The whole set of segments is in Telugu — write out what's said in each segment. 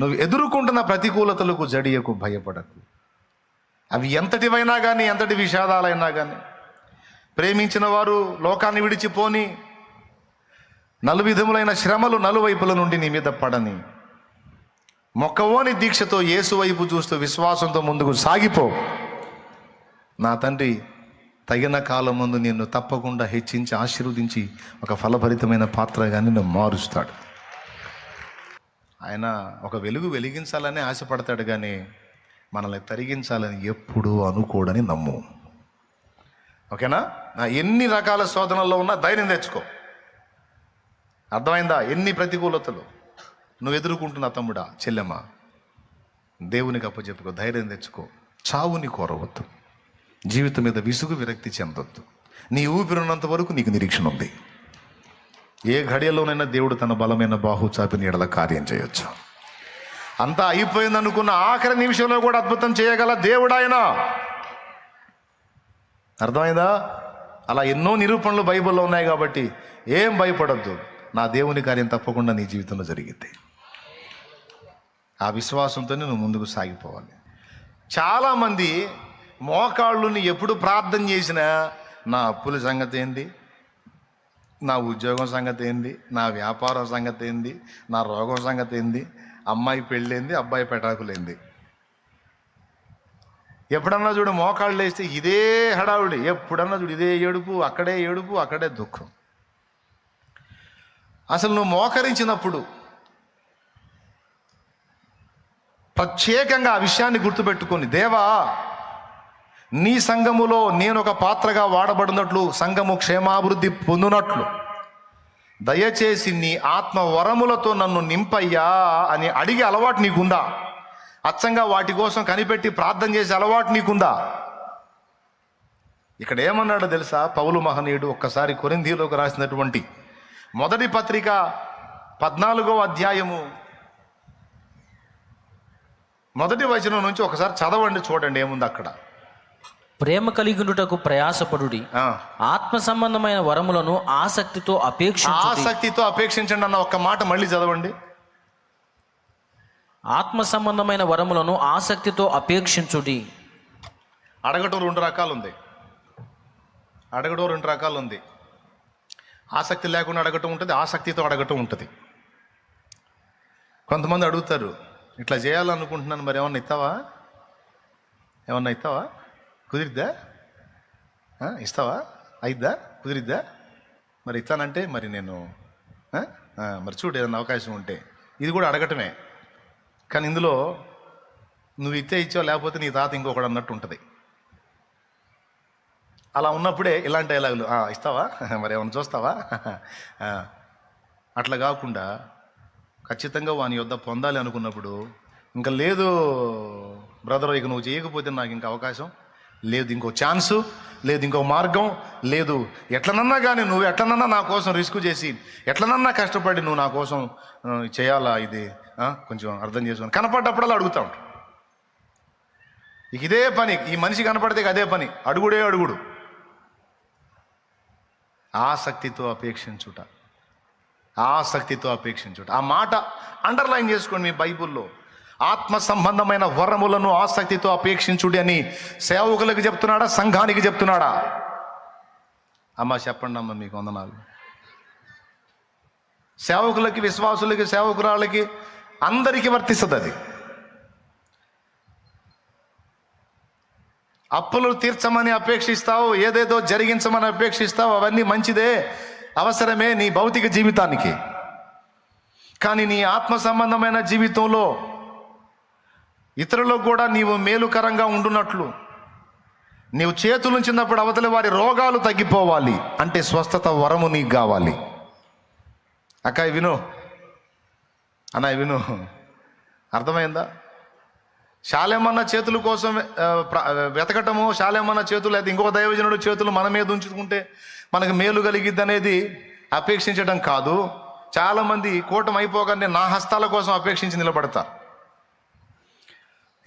నువ్వు ఎదుర్కొంటున్న ప్రతికూలతలకు జడియకు భయపడకు. అవి ఎంతటివైనా కానీ ఎంతటి విషాదాలైనా కానీ ప్రేమించిన వారు లోకాన్ని విడిచిపోని నలువిధములైన శ్రమలు నలువైపుల నుండి నీ మీద పడని. మొక్కవోని దీక్షతో యేసు వైపు చూస్తూ విశ్వాసంతో ముందుకు సాగిపో. నా తండ్రి తగిన కాలం ముందు నిన్ను తప్పకుండా హెచ్చించి ఆశీర్వదించి ఒక ఫలభరితమైన పాత్రగా నిన్ను మారుస్తాడు. ఆయన ఒక వెలుగు వెలిగించాలని ఆశపడతాడు కానీ మనల్ని తరిగించాలని ఎప్పుడూ అనుకోడని నమ్ము. ఓకేనా? నా ఎన్ని రకాల శోధనల్లో ఉన్నా ధైర్యం తెచ్చుకో. అర్థమైందా? ఎన్ని ప్రతికూలతలు? నువ్వు ఎదుర్కొంటున్న తమ్ముడా చెల్లెమ్మ దేవునికి అప్పచెప్పుకో ధైర్యం తెచ్చుకో. చావుని కోరవద్దు. జీవితం మీద విసుగు విరక్తి చెందొద్దు. నీ ఊపిరినంత వరకు నీకు నిరీక్షణ ఉంది. ఏ ఘడియలోనైనా దేవుడు తన బలమైన బాహు చాపి నీడల కార్యం చేయొచ్చు. అంతా అయిపోయింది అనుకున్న ఆఖరి నిమిషంలో కూడా అద్భుతం చేయగల దేవుడాయన అర్థమైందా? అలా ఎన్నో నిరూపణలు బైబిల్లో ఉన్నాయి కాబట్టి ఏం భయపడద్దు. నా దేవుని కార్యం తప్పకుండా నీ జీవితంలో జరిగింది ఆ విశ్వాసంతోనే నువ్వు ముందుకు సాగిపోవాలి. చాలామంది మోకాళ్ళుని ఎప్పుడు ప్రార్థన చేసినా నా అప్పుల సంగతి ఏంది? నా ఉద్యోగం సంగతి ఏంది? నా వ్యాపారం సంగతి ఏంది? నా రోగం సంగతి ఏంది? అమ్మాయి పెళ్ళేంది? అబ్బాయి పెటాకులేంది? ఎప్పుడన్నా చూడు మోకాళ్ళు వేస్తే ఇదే హడావుడి. ఎప్పుడన్నా చూడు ఇదే ఏడుపు అక్కడే ఏడుపు అక్కడే దుఃఖం. అసలు నువ్వు మోకరించినప్పుడు ప్రత్యేకంగా ఆ విషయాన్ని గుర్తుపెట్టుకొని దేవా నీ సంఘములో నేను ఒక పాత్రగా వాడబడినట్లు సంఘము క్షేమాభివృద్ధి పొందునట్లు. దయచేసి నీ ఆత్మ వరములతో నన్ను నింపయ్యా అని అడిగే అలవాటు నీకుందా? అచ్చంగా వాటి కోసం కనిపెట్టి ప్రార్థన చేసే అలవాటు నీకుందా? ఇక్కడ ఏమన్నాడో తెలుసా? పౌలు మహనీయుడు ఒక్కసారి కొరిందీలోకి రాసినటువంటి మొదటి పత్రిక పద్నాలుగో అధ్యాయము మొదటి వచనం నుంచి ఒకసారి చదవండి చూడండి ఏముంది అక్కడ. ప్రేమ కలిగినటకు ప్రయాసపడుడి. ఆత్మ సంబంధమైన వరములను ఆసక్తితో అపేక్షించు ఆసక్తితో అపేక్షించండి అన్న ఒక్క మాట మళ్ళీ చదవండి. ఆత్మ సంబంధమైన వరములను ఆసక్తితో అపేక్షించుడి. అడగటం రెండు రకాలు ఉంది అడగడం రెండు రకాలు ఉంది ఆసక్తి లేకుండా అడగటం ఉంటుంది ఆసక్తితో అడగటం ఉంటుంది. కొంతమంది అడుగుతారు ఇట్లా చేయాలనుకుంటున్నాను మరి ఏమన్నా ఇస్తావా? ఏమన్నా ఇస్తావా? కుదిరిద్దా? ఇస్తావా? అయిద్దా? కుదిరిద్దా? మరి ఇస్తానంటే మరి నేను మరి చూడు ఏదైనా అవకాశం ఉంటే. ఇది కూడా అడగటమే. కానీ ఇందులో నువ్వు ఇచ్చే ఇచ్చావు లేకపోతే నీ తాత ఇంకొకడు అన్నట్టు ఉంటుంది. అలా ఉన్నప్పుడే ఇలాంటి డైలాగులు ఇస్తావా? మరి ఏమైనా చూస్తావా? అట్లా కాకుండా ఖచ్చితంగా వాని యొద్ద పొందాలి అనుకున్నప్పుడు ఇంకా లేదు బ్రదర్ ఇక నువ్వు చేయకపోతే నాకు ఇంకా అవకాశం లేదు ఇంకో ఛాన్సు లేదు ఇంకో మార్గం లేదు ఎట్లనన్నా కానీ నువ్వు ఎట్లనన్నా నా కోసం రిస్క్ చేసి ఎట్లనన్నా కష్టపడి నువ్వు నా కోసం చేయాలా ఇది? కొంచెం అర్థం చేసుకొని కనపడ్డప్పుడల్లా అడుగుతా ఉంటా. ఇదే పని ఈ మనిషి కనపడితే అదే పని. అడుగుడే అడుగుడు. ఆసక్తితో అపేక్షించుట. ఆసక్తితో అపేక్షించుట. ఆ మాట అండర్లైన్ చేసుకోండి మీ బైబుల్లో. ఆత్మ సంబంధమైన వరములను ఆసక్తితో అపేక్షించుడి అని సేవకులకు చెప్తున్నాడా? సంఘానికి చెప్తున్నాడా? అమ్మ చెప్పండి అమ్మ మీకు వందనాలు. సేవకులకి విశ్వాసులకి సేవకురాలకి అందరికీ వర్తిస్తుంది అది. అప్పులు తీర్చమని అపేక్షిస్తావు ఏదేదో జరిగించమని అపేక్షిస్తావు అవన్నీ మంచిదే అవసరమే నీ భౌతిక జీవితానికి. కానీ నీ ఆత్మ సంబంధమైన జీవితంలో ఇతరులకు కూడా నీవు మేలుకరంగా ఉండునట్లు. నీవు చేతులు చిన్నప్పుడు అవతలి వారి రోగాలు తగ్గిపోవాలి. అంటే స్వస్థత వరము నీకు కావాలి. అక్క విను. అన్న విను. అర్థమైందా? శాలేమన్న చేతుల కోసం వెతకటము శాలేమన్న చేతులు అయితే ఇంకొక దైవజనుడు చేతులు మన మీద ఉంచుకుంటే మనకు మేలు కలిగిద్ది అనేది అపేక్షించడం కాదు. చాలామంది కూటమి అయిపోగానే నా హస్తాల కోసం అపేక్షించి నిలబడతారు.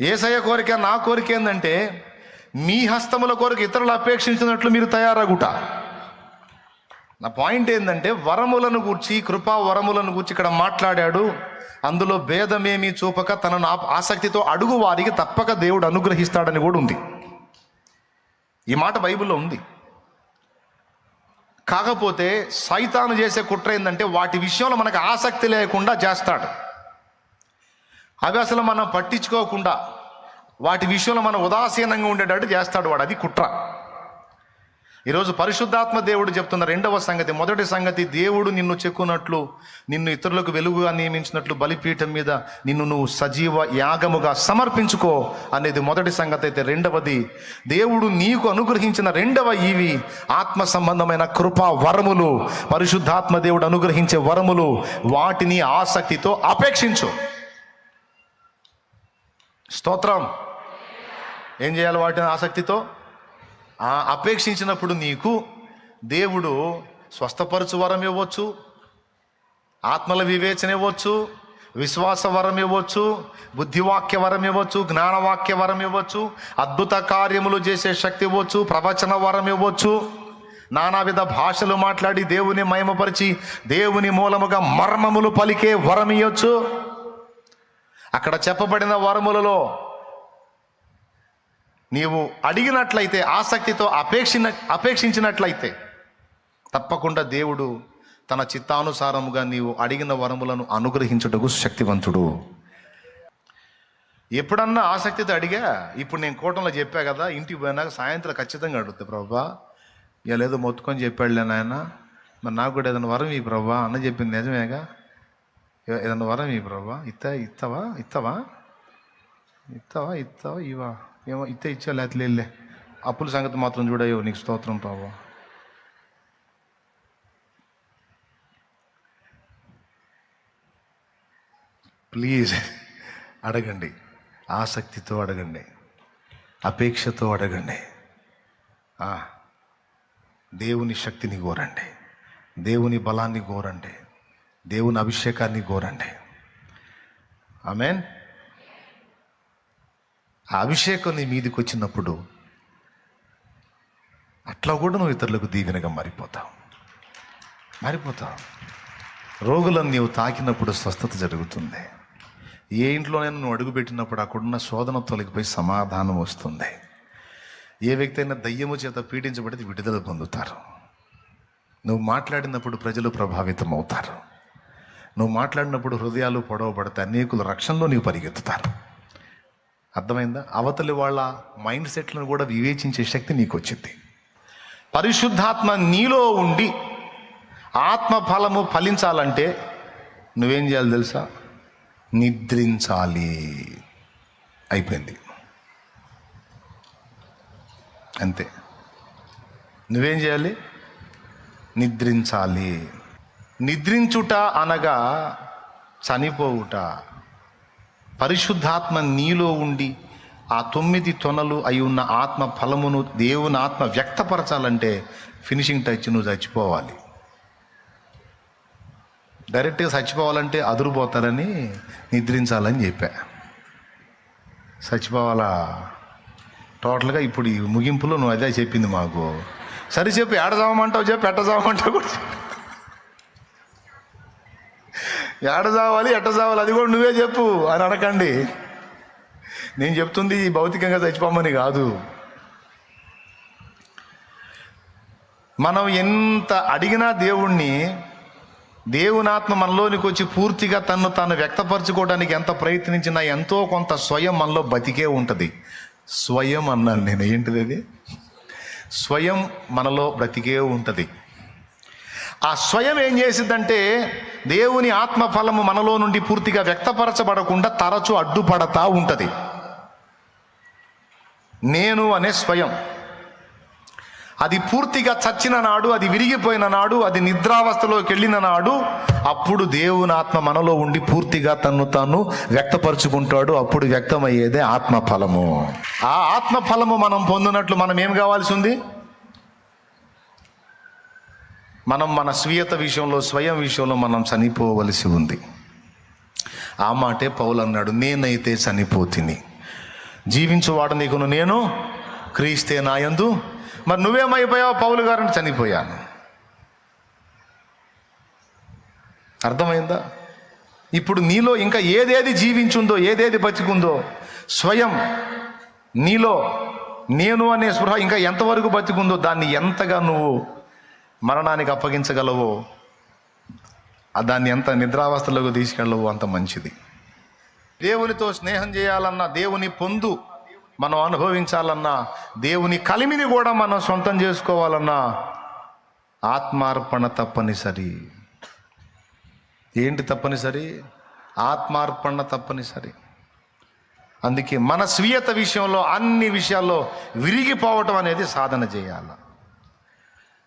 ఏసయ్య కోరిక నా కోరిక ఏంటంటే మీ హస్తముల కోరిక ఇతరులు అపేక్షించినట్లు మీరు తయారగుట. నా పాయింట్ ఏంటంటే వరములను గూర్చి కృపా వరములను గూర్చి ఇక్కడ మాట్లాడాడు. అందులో భేదమేమీ చూపక తనను ఆసక్తితో అడుగు వారికి తప్పక దేవుడు అనుగ్రహిస్తాడని కూడా ఉంది. ఈ మాట బైబిల్లో ఉంది. కాకపోతే సైతాను చేసే కుట్ర ఏంటంటే వాటి విషయంలో మనకు ఆసక్తి లేకుండా చేస్తాడు. అవి అసలు మనం పట్టించుకోకుండా వాటి విషయంలో మనం ఉదాసీనంగా ఉండేటట్టు చేస్తాడు వాడు. అది కుట్ర. ఈరోజు పరిశుద్ధాత్మ దేవుడు చెప్తున్న రెండవ సంగతి. మొదటి సంగతి దేవుడు నిన్ను చెక్కున్నట్లు నిన్ను ఇతరులకు వెలుగుగా నియమించినట్లు బలిపీఠం మీద నిన్ను నువ్వు సజీవ యాగముగా సమర్పించుకో అనేది మొదటి సంగతి. అయితే రెండవది దేవుడు నీకు అనుగ్రహించిన రెండవ ఇవి ఆత్మ సంబంధమైన కృపా వరములు. పరిశుద్ధాత్మ దేవుడు అనుగ్రహించే వరములు వాటిని ఆసక్తితో అపేక్షించు. స్తోత్రం. ఏం చేయాలి వాటిని ఆసక్తితో? అపేక్షించినప్పుడు నీకు దేవుడు స్వస్థపరచు వరం ఇవ్వచ్చు ఆత్మల వివేచన ఇవ్వచ్చు విశ్వాస వరం ఇవ్వచ్చు బుద్ధివాక్య వరం ఇవ్వచ్చు జ్ఞానవాక్య వరం ఇవ్వచ్చు అద్భుత కార్యములు చేసే శక్తి ఇవ్వచ్చు ప్రవచన వరం ఇవ్వచ్చు. నానావిధ భాషలు మాట్లాడి దేవుని మయమపరిచి దేవుని మూలముగా మర్మములు పలికే వరం ఇవ్వచ్చు. అక్కడ చెప్పబడిన వరములలో నీవు అడిగినట్లయితే ఆసక్తితో అపేక్షిన అపేక్షించినట్లయితే తప్పకుండా దేవుడు తన చిత్తానుసారముగా నీవు అడిగిన వరములను అనుగ్రహించుటకు శక్తివంతుడు. ఎప్పుడన్నా ఆసక్తితో అడిగా? ఇప్పుడు నేను కోటంలో చెప్పా కదా ఇంటికి పోయినాక సాయంత్రం ఖచ్చితంగా అడుగుతా ప్రభా ఇలా ఏదో మొత్తుకొని చెప్పాడులే నాయన. మరి నాకు కూడా ఏదైనా వరం ఈ ప్రభా అన్న చెప్పింది నిజమేగా? ఏదన్నా వరం ఈ ప్రభా? ఇత్త ఇత్తవా? ఇత్తవా? ఇస్తావా ఇస్తావా ఇవా ఏమో ఇస్తే ఇచ్చా లేకపోతే అప్పుల సంగతి మాత్రం చూడయో నీకు స్తోత్రం ప్రభా. ప్లీజ్ అడగండి. ఆసక్తితో అడగండి. అపేక్షతో అడగండి. ఆ, దేవుని శక్తిని కోరండి. దేవుని బలాన్ని కోరండి. దేవుని అభిషేకాన్ని కోరండి. ఆమెన్. ఆ అభిషేకం నీ మీదికి వచ్చినప్పుడు అట్లా కూడా నువ్వు ఇతరులకు దీవెనగా మారిపోతావు. మారిపోతావు. రోగులను నీవు తాకినప్పుడు స్వస్థత జరుగుతుంది. ఏ ఇంట్లోనైనా నువ్వు అడుగుపెట్టినప్పుడు అక్కడున్న శోధన తొలగిపోయి సమాధానం వస్తుంది. ఏ వ్యక్తి అయినా దయ్యము చేత పీడించబడితే విడుదల పొందుతారు. నువ్వు మాట్లాడినప్పుడు ప్రజలు ప్రభావితం అవుతారు నువ్వు మాట్లాడినప్పుడు హృదయాలు పొడవబడతాయి అనేకులు రక్షణలో నీవు పరిగెత్తుతారు. అర్థమైందా? అవతలి వాళ్ళ మైండ్ సెట్లను కూడా వివేచించే శక్తి నీకు వచ్చింది పరిశుద్ధాత్మ నీలో ఉండి ఆత్మ ఫలము ఫలించాలంటే నువ్వేం చేయాలి తెలుసా? నిద్రించాలి. అయిపోయింది. అంతే. నువ్వేం చేయాలి? నిద్రించాలి. నిద్రించుట అనగా చనిపోవుట. పరిశుద్ధాత్మ నీలో ఉండి ఆ తొమ్మిది తొనలు అయి ఉన్న ఆత్మ ఫలమును దేవుని ఆత్మ వ్యక్తపరచాలంటే ఫినిషింగ్ టచ్ నువ్వు చచ్చిపోవాలి. డైరెక్ట్గా చచ్చిపోవాలంటే అదురుపోతారని నిద్రించాలని చెప్పా. చచ్చిపోవాలా? టోటల్గా ఇప్పుడు ఈ ముగింపులో నువ్వు అదే చెప్పింది మాకు. సరే చెప్పు ఏడ చావమంటావు చెప్పి ఎట్ట చావమంటావు కూడా చెప్పు. ఏడ చావాలి ఎట్ట చావాలి అది కూడా నువ్వే చెప్పు అని అనకండి. నేను చెప్తుంది భౌతికంగా చచ్చిపోమని కాదు. మనం ఎంత అడిగినా దేవుణ్ణి దేవునాత్మ మనలోనికి వచ్చి పూర్తిగా తను తాను వ్యక్తపరచుకోవడానికి ఎంత ప్రయత్నించినా ఎంతో కొంత స్వయం మనలో బతికే ఉంటుంది. స్వయం అన్నాను నేను ఏంటిది అది? స్వయం మనలో బ్రతికే ఉంటుంది. ఆ స్వయం ఏం చేసిందంటే దేవుని ఆత్మ ఫలము మనలో నుండి పూర్తిగా వ్యక్తపరచబడకుండా తరచు అడ్డుపడతా ఉంటుంది. నేను అనే స్వయం. అది పూర్తిగా చచ్చిన నాడు అది విరిగిపోయిన నాడు అది నిద్రావస్థలోకి వెళ్ళిన నాడు అప్పుడు దేవుని ఆత్మ మనలో ఉండి పూర్తిగా తన్ను తాను వ్యక్తపరుచుకుంటాడు. అప్పుడు వ్యక్తమయ్యేదే ఆత్మ ఫలము ఆ ఆత్మ ఫలము మనం పొందినట్లు మనం ఏం కావాల్సి ఉంది? మనం మన స్వీయత విషయంలో స్వయం విషయంలో మనం చనిపోవలసి ఉంది. ఆ మాటే పౌలు అన్నాడు నేనైతే చనిపోతిని. జీవించువాడు నీకును నేను క్రీస్తే నాయందు మరి నువ్వేమైపోయావు? పౌలు గారిని చనిపోయాను. అర్థమైందా? ఇప్పుడు నీలో ఇంకా ఏదేది జీవించుందో ఏదేది బతికుందో స్వయం నీలో నేను అనే స్పృహ ఇంకా ఎంతవరకు బతికుందో దాన్ని ఎంతగా నువ్వు మరణానికి అప్పగించగలవో? దాన్ని ఎంత నిద్రావస్థలోకి తీసుకెళ్ళవు అంత మంచిది. దేవునితో స్నేహం చేయాలన్నా దేవుని పొందు మనం అనుభవించాలన్నా దేవుని కలిమిని కూడా మనం సొంతం చేసుకోవాలన్నా ఆత్మార్పణ తప్పనిసరి. ఏంటి తప్పనిసరి? ఆత్మార్పణ తప్పనిసరి. అందుకే మన స్వీయత విషయంలో అన్ని విషయాల్లో విరిగిపోవటం అనేది సాధన చేయాలి.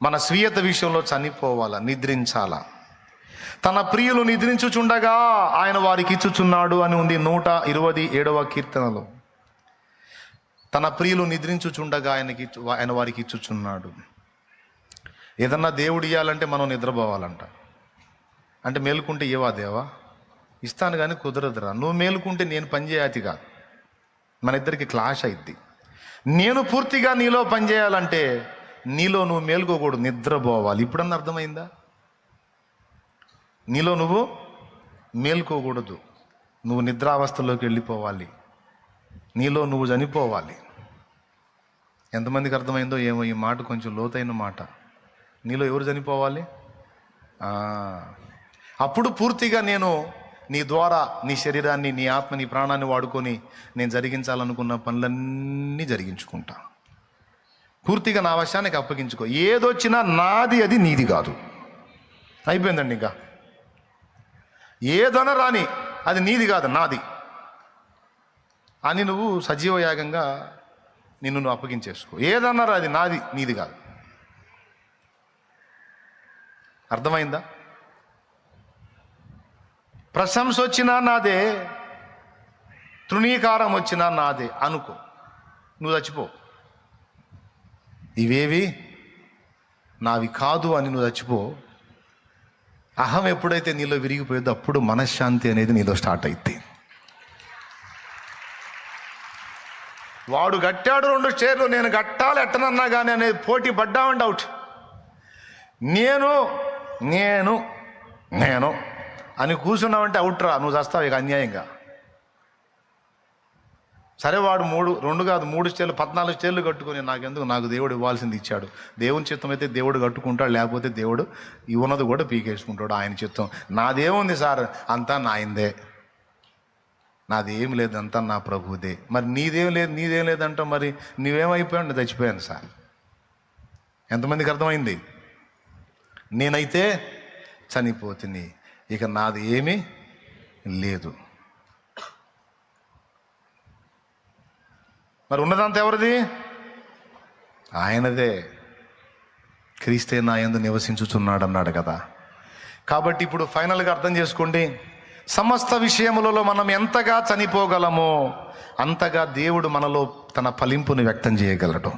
మన స్వీయత విషయంలో చనిపోవాల నిద్రించాల? తన ప్రియులు నిద్రించుచుండగా ఆయన వారికి ఇచ్చుచున్నాడు అని ఉంది నూట ఇరవై ఏడవ కీర్తనలో. తన ప్రియులు నిద్రించుచుండగా ఆయనకి ఆయన వారికి ఇచ్చుచున్నాడు. ఏదన్నా దేవుడు ఇవ్వాలంటే మనం నిద్రపోవాలంట. అంటే మేలుకుంటే ఏవా దేవా? ఇస్తాను కానీ కుదరదురా. నువ్వు మేలుకుంటే నేను పనిచేయాతి కాదు. మన ఇద్దరికి క్లాష్ అయిద్ది. నేను పూర్తిగా నీలో పనిచేయాలంటే నీలో నువ్వు మేలుకోకూడదు నిద్రపోవాలి. ఇప్పుడన్నా అర్థమైందా? నీలో నువ్వు మేల్కోకూడదు. నువ్వు నిద్రావస్థలోకి వెళ్ళిపోవాలి. నీలో నువ్వు చనిపోవాలి. ఎంతమందికి అర్థమైందో ఏమో ఈ మాట కొంచెం లోతైన మాట. నీలో ఎవరు చనిపోవాలి? అప్పుడు పూర్తిగా నేను నీ ద్వారా నీ శరీరాన్ని నీ ఆత్మ నీ ప్రాణాన్ని వాడుకొని నేను జరిగించాలనుకున్న పనులన్నీ జరిగించుకుంటాను పూర్తిగా నా వశానికి అప్పగించుకో. ఏదొచ్చినా నాది అది నీది కాదు. అయిపోయిందండి ఇంకా. ఏదన రాని అది నీది కాదు నాది. అని నువ్వు సజీవ యాగంగా నిన్ను నువ్వు అప్పగించేసుకో. ఏదన్నారా అది నాది నీది కాదు. అర్థమైందా? ప్రశంస వచ్చినా నాదే తృణీకారం వచ్చినా నాదే అనుకో. నువ్వు చచ్చిపో. ఇవేవి? నావి కాదు అని నువ్వు చచ్చిపో. అహం ఎప్పుడైతే నీలో విరిగిపోయేదో అప్పుడు మనశ్శాంతి అనేది నీలో స్టార్ట్ అయింది వాడు కట్టాడు రెండు చేర్లు నేను కట్టాలి ఎట్టనన్నా కానీ అనేది పోటీ పడ్డామని డౌట్ నేను నేను నేను అని కూర్చున్నావంటే అవుట్రా నువ్వు చస్తావు ఇక అన్యాయంగా. సరే వాడు మూడు రెండు కాదు మూడు స్టేలు పద్నాలుగు స్టేలు కట్టుకొని నాకెందుకు? నాకు దేవుడు ఇవ్వాల్సింది ఇచ్చాడు. దేవుని చిత్తం అయితే దేవుడు కట్టుకుంటాడు లేకపోతే దేవుడు ఇవ్వనది కూడా పీకేసుకుంటాడు ఆయన చిత్తం. నాదేముంది సార్? అంతా నాయందే. నాదేం లేదు అంతా నా ప్రభుదే. మరి నీదేం లేదు నీదేం లేదంట మరి? నీవేమైపోయావు చచ్చిపోయాను సార్. ఎంతమందికి అర్థమైంది? నేనైతే చనిపోతుంది ఇక నాది ఏమీ లేదు. మరి ఉన్నదంతా ఎవరిది? ఆయనదే. క్రీస్తే నా యందు నివసించుచున్నాడు అన్నాడు కదా. కాబట్టి ఇప్పుడు ఫైనల్గా అర్థం చేసుకోండి. సమస్త విషయములలో మనం ఎంతగా చనిపోగలమో అంతగా దేవుడు మనలో తన ఫలింపును వ్యక్తం చేయగలడు.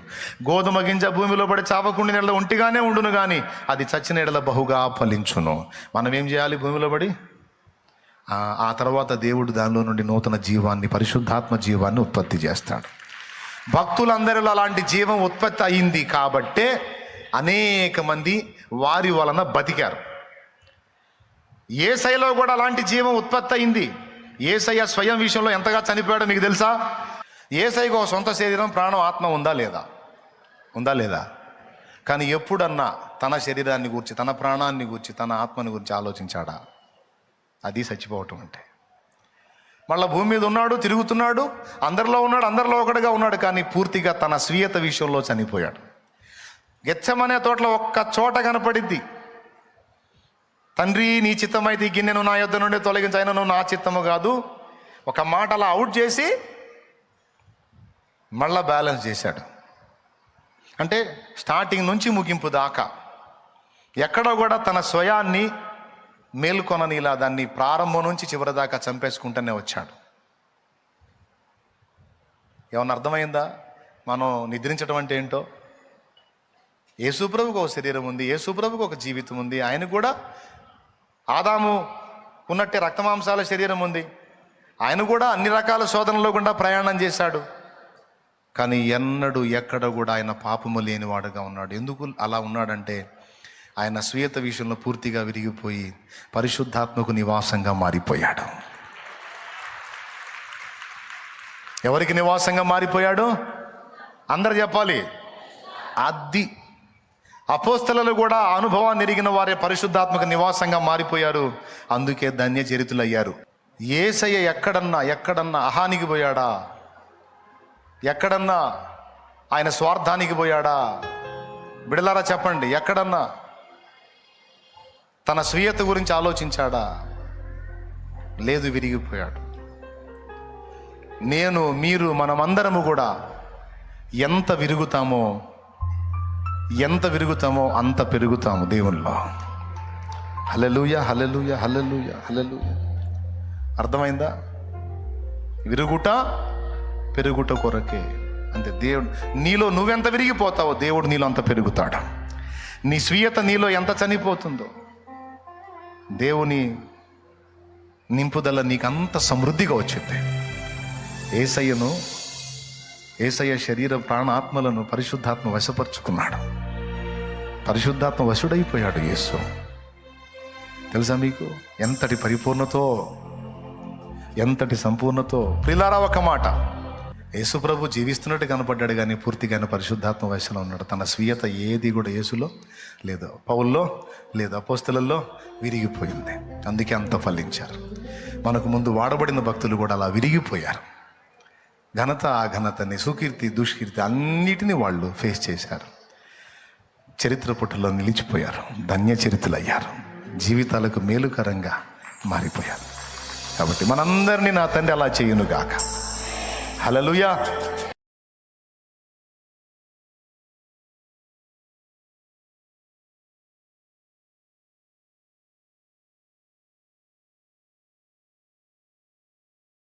గోధుమ గింజ భూమిలో పడి చావకుండి నెల ఒంటిగానే ఉండును కానీ అది చచ్చిన ఎడల బహుగా ఫలించును. మనం ఏం చేయాలి భూమిలో పడి? ఆ తర్వాత దేవుడు దానిలో నుండి నూతన జీవాన్ని పరిశుద్ధాత్మ జీవాన్ని ఉత్పత్తి చేస్తాడు. భక్తులందరిలో అలాంటి జీవం ఉత్పత్తి అయింది కాబట్టే అనేక మంది వారి వలన బతికారు. ఏసైలో కూడా అలాంటి జీవం ఉత్పత్తి అయింది. ఏసయ్య స్వయం విషయంలో ఎంతగా చనిపోయాడో మీకు తెలుసా? ఏసైకి ఒక సొంత శరీరం ప్రాణం ఆత్మ ఉందా లేదా? ఉందా లేదా? కానీ ఎప్పుడన్నా తన శరీరాన్ని గురించి తన ప్రాణాన్ని గురించి తన ఆత్మని గురించి ఆలోచించాడా? అది చచ్చిపోవటం అంటే. మళ్ళీ భూమి మీద ఉన్నాడు తిరుగుతున్నాడు అందరిలో ఉన్నాడు అందరిలో ఒకటిగా ఉన్నాడు కానీ పూర్తిగా తన స్వీయత విషయంలో చనిపోయాడు. గెచ్చమనే తోటలో ఒక్క చోట కనపడిద్ది తండ్రి నీ చిత్తమైతే ఈ గిన్నెను నా యొద్ద నుండి తొలగించైనను నా చిత్తము కాదు. ఒక మాట అలా అవుట్ చేసి మళ్ళా బ్యాలెన్స్ చేశాడు. అంటే స్టార్టింగ్ నుంచి ముగింపు దాకా ఎక్కడ కూడా తన స్వయాన్ని మేల్కొనని ఇలా దాన్ని ప్రారంభం నుంచి చివరి దాకా చంపేసుకుంటూనే వచ్చాడు. ఏమన్నా అర్థమైందా? మనం నిద్రించడం అంటే ఏంటో? యేసుప్రభుకు ఒక శరీరం ఉంది యేసుప్రభుకు ఒక జీవితం ఉంది ఆయన కూడా ఆదాము ఉన్నట్టే రక్తమాంసాల శరీరం ఉంది. ఆయన కూడా అన్ని రకాల శోధనలో గుండా ప్రయాణం చేశాడు. కానీ ఎన్నడూ ఎక్కడ కూడా ఆయన పాపము లేనివాడుగా ఉన్నాడు. ఎందుకు అలా ఉన్నాడంటే ఆయన స్వీయత విషయంలో పూర్తిగా విరిగిపోయి పరిశుద్ధాత్మకు నివాసంగా మారిపోయాడు. ఎవరికి నివాసంగా మారిపోయాడు? అందరు చెప్పాలి. అది అపోస్తలలో కూడా అనుభవాన్ని ఎరిగిన వారే పరిశుద్ధాత్మక నివాసంగా మారిపోయారు. అందుకే ధన్య చరితులయ్యారు ఏసయ్య ఎక్కడన్నా ఎక్కడన్నా అహానికి పోయాడా? ఎక్కడన్నా ఆయన స్వార్థానికి పోయాడా? బిడలారా చెప్పండి ఎక్కడన్నా? తన స్వీయత గురించి ఆలోచించాడా? లేదు విరిగిపోయాడు. నేను మీరు మనమందరము కూడా ఎంత విరుగుతామో ఎంత విరుగుతామో అంత పెరుగుతాము దేవుల్లో హలలుయ హలలుయ హలలుయ హలలుయ అర్థమైందా? విరుగుట పెరుగుట కొరకే. అంతే దేవుడు నీలో నువ్వెంత విరిగిపోతావో దేవుడు నీలో అంత పెరుగుతాడు. నీ స్వీయత నీలో ఎంత చనిపోతుందో దేవుని నింపుదల నీకు అంత సమృద్ధిగా వచ్చింది. ఏసయ్యను ఏసయ్య శరీర ప్రాణాత్మలను పరిశుద్ధాత్మ వశపరుచుకున్నాడు. పరిశుద్ధాత్మ వశుడైపోయాడు యేసు. తెలుసా మీకు? ఎంతటి పరిపూర్ణతో ఎంతటి సంపూర్ణతో. ప్రిలారా ఒక మాట. యేసుప్రభు జీవిస్తున్నట్టు కనపడ్డాడు కానీ పూర్తిగానే పరిశుద్ధాత్మ వయసులో ఉన్నాడు. తన స్వీయత ఏది కూడా యేసులో లేదు. పౌల్లో లేదు అపోస్తలలో విరిగిపోయింది. అందుకే అంత ఫలించారు. మనకు ముందు వాడబడిన భక్తులు కూడా అలా విరిగిపోయారు. ఘనత ఆ ఘనతని సుకీర్తి దుష్కీర్తి అన్నిటినీ వాళ్ళు ఫేస్ చేశారు. చరిత్ర పుటలో నిలిచిపోయారు. ధన్య చరిత్రలయ్యారు జీవితాలకు మేలుకరంగా మారిపోయారు. కాబట్టి మనందరినీ నా తండ్రి అలా చేయునుగాక. Hallelujah.